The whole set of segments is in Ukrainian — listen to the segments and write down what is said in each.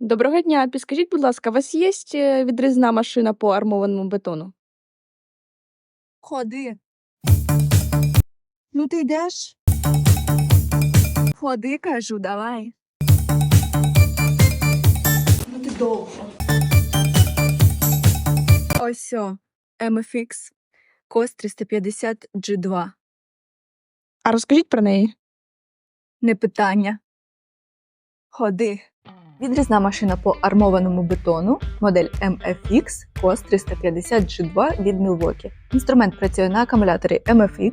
Доброго дня. Підскажіть, будь ласка, у вас є е, відрізна машина по армованому бетону? Ходи. Ну ти йдеш? Ходи, кажу, давай. Ну ти довго. Ось о, MFX COS 350 G2. А розкажіть про неї. Не питання. Ходи. Відрізна машина по армованому бетону, модель MFX COS 350 G2 від Milwaukee. Інструмент працює на акумуляторі MFX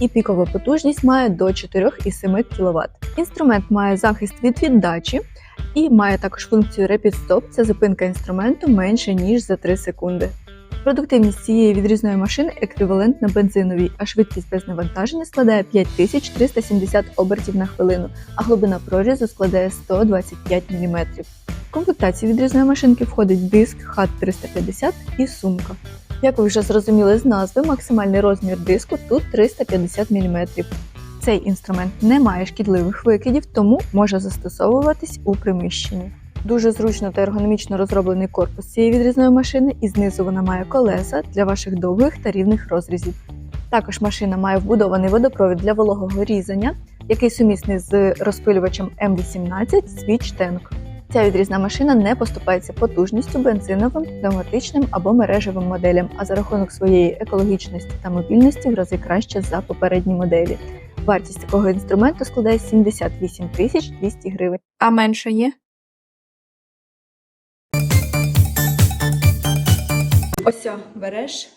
і пікова потужність має до 4,7 кВт. Інструмент має захист від віддачі і має також функцію Rapid Stop – це зупинка інструменту менше ніж за 3 секунди. Продуктивність цієї відрізної машини еквівалентна бензиновій, а швидкість без навантаження складає 5370 обертів на хвилину, а глибина прорізу складає 125 мм. В комплектацію відрізної машинки входить диск HAT 350 і сумка. Як ви вже зрозуміли з назви, максимальний розмір диску тут 350 мм. Цей інструмент не має шкідливих викидів, тому може застосовуватись у приміщенні. Дуже зручно та ергономічно розроблений корпус цієї відрізної машини, і знизу вона має колеса для ваших довгих та рівних розрізів. Також машина має вбудований водопровід для вологого різання, який сумісний з розпилювачем М18 Switch Tank. Ця відрізна машина не поступається потужністю бензиновим, пневматичним або мережевим моделям, а за рахунок своєї екологічності та мобільності в рази краще за попередні моделі. Вартість такого інструменту складає 78 тисяч 200 гривень. А менше є? Ось, береш